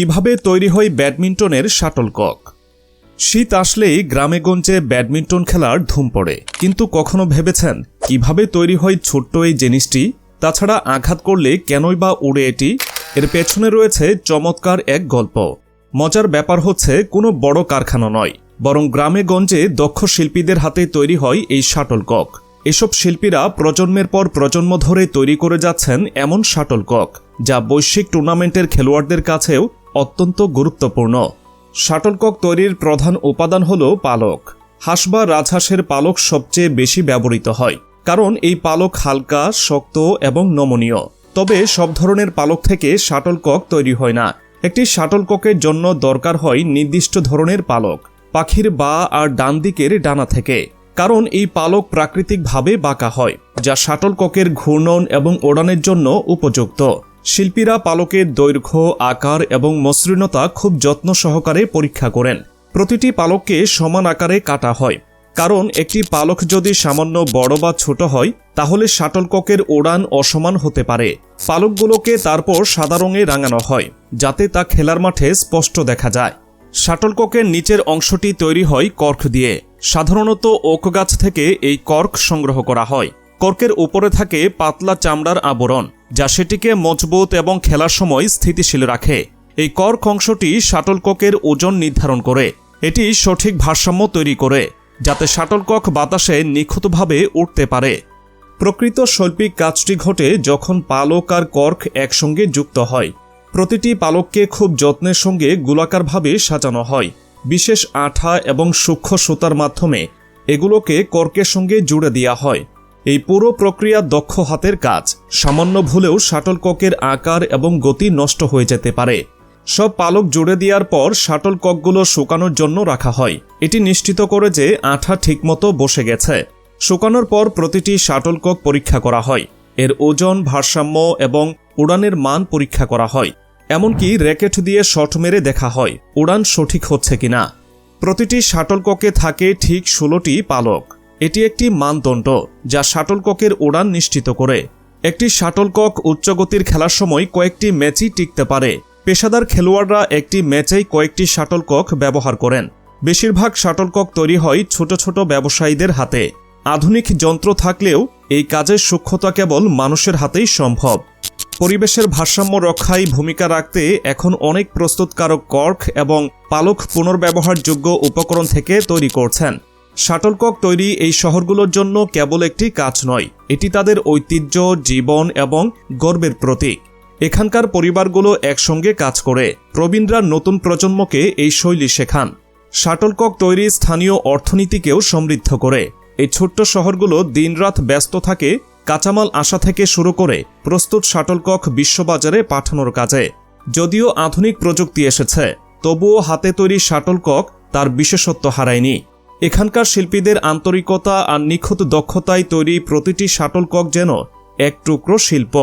কীভাবে তৈরি হয় ব্যাডমিন্টনের শাটলকক? শীত আসলেই গ্রামেগঞ্জে ব্যাডমিন্টন খেলার ধুম পড়ে। কিন্তু কখনো ভেবেছেন কীভাবে তৈরি হয় ছোট্ট এই জিনিসটি? তাছাড়া আঘাত করলে কেনই বা উড়ে এটি? এর পেছনে রয়েছে চমৎকার এক গল্প। মজার ব্যাপার হচ্ছে কোনো বড় কারখানা নয়, বরং গ্রামে গঞ্জে দক্ষ শিল্পীদের হাতে তৈরি হয় এই শাটলকক। এসব শিল্পীরা প্রজন্মের পর প্রজন্ম ধরে তৈরি করে যাচ্ছেন এমন শাটলকক, যা বৈশ্বিক টুর্নামেন্টের খেলোয়াড়দের কাছেও অত্যন্ত গুরুত্বপূর্ণ। শাটলকক তৈরির প্রধান উপাদান হল পালক। হাঁস বা রাজহাঁসের পালক সবচেয়ে বেশি ব্যবহৃত হয়, কারণ এই পালক হালকা, শক্ত এবং নমনীয়। তবে সব ধরনের পালক থেকে শাটলকক তৈরি হয় না। একটি শাটলককের জন্য দরকার হয় নির্দিষ্ট ধরনের পালক, পাখির বা আর ডান দিকের ডানা থেকে, কারণ এই পালক প্রাকৃতিকভাবে বাঁকা হয়, যা শাটলককের ঘূর্ণন এবং ওড়ানের জন্য উপযুক্ত। শিল্পীরা পালকের দৈর্ঘ্য, আকার এবং মসৃণতা খুব যত্ন সহকারে পরীক্ষা করেন। প্রতিটি পালককে সমান আকারে কাটা হয়। কারণ একটি পালক যদি সামান্য বড় বা ছোট হয়, তাহলে শাটলককের ওড়ান অসমান হতে পারে। পালকগুলোকে তারপর সাদা রঙে রাঙানো হয়, যাতে তা খেলার মাঠে স্পষ্ট দেখা যায়। শাটলককের নিচের অংশটি তৈরি হয় কর্ক দিয়ে। সাধারণত ওক গাছ থেকে এই কর্ক সংগ্রহ করা হয়। কর্কের উপরে থাকে পাতলা চামড়ার আবরণ। যা সেটিকে মজবুত এবং খেলার সময় স্থিতিশীল রাখে। এই কর্ক অংশটি শাটলককের ওজন নির্ধারণ করে। এটি সঠিক ভারসাম্য তৈরি করে, যাতে শাটলকক বাতাসে নিখুঁতভাবে উঠতে পারে। প্রকৃত শৈল্পিক কাজটি ঘটে যখন পালক আর কর্ক একসঙ্গে যুক্ত হয়। প্রতিটি পালককে খুব যত্নের সঙ্গে গোলাকারভাবে সাজানো হয়। বিশেষ আঠা এবং সূক্ষ্ম সুতার মাধ্যমে এগুলোকে কর্কের সঙ্গে জুড়ে দেওয়া হয়। এই পুরো প্রক্রিয়া দক্ষ হাতের কাজ। সামান্য ভুলেও শাটলককের আকার এবং গতি নষ্ট হয়ে যেতে পারে। সব পালক জুড়ে দেওয়ার পর শাটলককগুলো শুকানোর জন্য রাখা হয়। এটি নিশ্চিত করে যে আঠা ঠিকমতো বসে গেছে। শুকানোর পর প্রতিটি শাটলকক পরীক্ষা করা হয়। এর ওজন, ভারসাম্য এবং উড়ানের মান পরীক্ষা করা হয়। এমনকি র্যাকেট দিয়ে শট মেরে দেখা হয়, উড়ান সঠিক হচ্ছে কিনা। প্রতিটি শাটলককে থাকে ঠিক ষোলোটি পালক। এটি একটি মানদণ্ড যা শাটলককের উড়ান নিশ্চিত করে। একটি শাটলকক উচ্চগতির খেলার সময় কয়েকটি ম্যাচই টিকতে পারে। পেশাদার খেলোয়াড়রা একটি ম্যাচেই কয়েকটি শাটলকক ব্যবহার করেন। বেশিরভাগ শাটলকক তৈরি হয় ছোট ছোট ব্যবসায়ীদের হাতে। আধুনিক যন্ত্র থাকলেও এই কাজের সূক্ষ্মতা কেবল মানুষের হাতেই সম্ভব। পরিবেশের ভারসাম্য রক্ষায় ভূমিকা রাখতে এখন অনেক প্রস্তুতকারক কর্ক এবং পালক পুনর্ব্যবহারযোগ্য উপকরণ থেকে তৈরি করছেন। শাটলকক তৈরি এই শহরগুলোর জন্য কেবল একটি কাজ নয়, এটি তাদের ঐতিহ্য, জীবন এবং গর্বের প্রতীক। এখানকার পরিবারগুলো একসঙ্গে কাজ করে। প্রবীণরা নতুন প্রজন্মকে এই শৈলী শেখান। শাটলকক তৈরি স্থানীয় অর্থনীতিকেও সমৃদ্ধ করে। এই ছোট্ট শহরগুলো দিনরাত ব্যস্ত থাকে, কাঁচামাল আসা থেকে শুরু করে প্রস্তুত শাটলকক বিশ্ববাজারে পাঠানোর কাজে। যদিও আধুনিক প্রযুক্তি এসেছে, তবুও হাতে তৈরি শাটলকক তার বিশেষত্ব হারায়নি। এখানকার শিল্পীদের আন্তরিকতা আর নিখুঁত দক্ষতায় তৈরি প্রতিটি শাটলকক যেন এক টুকরো শিল্প।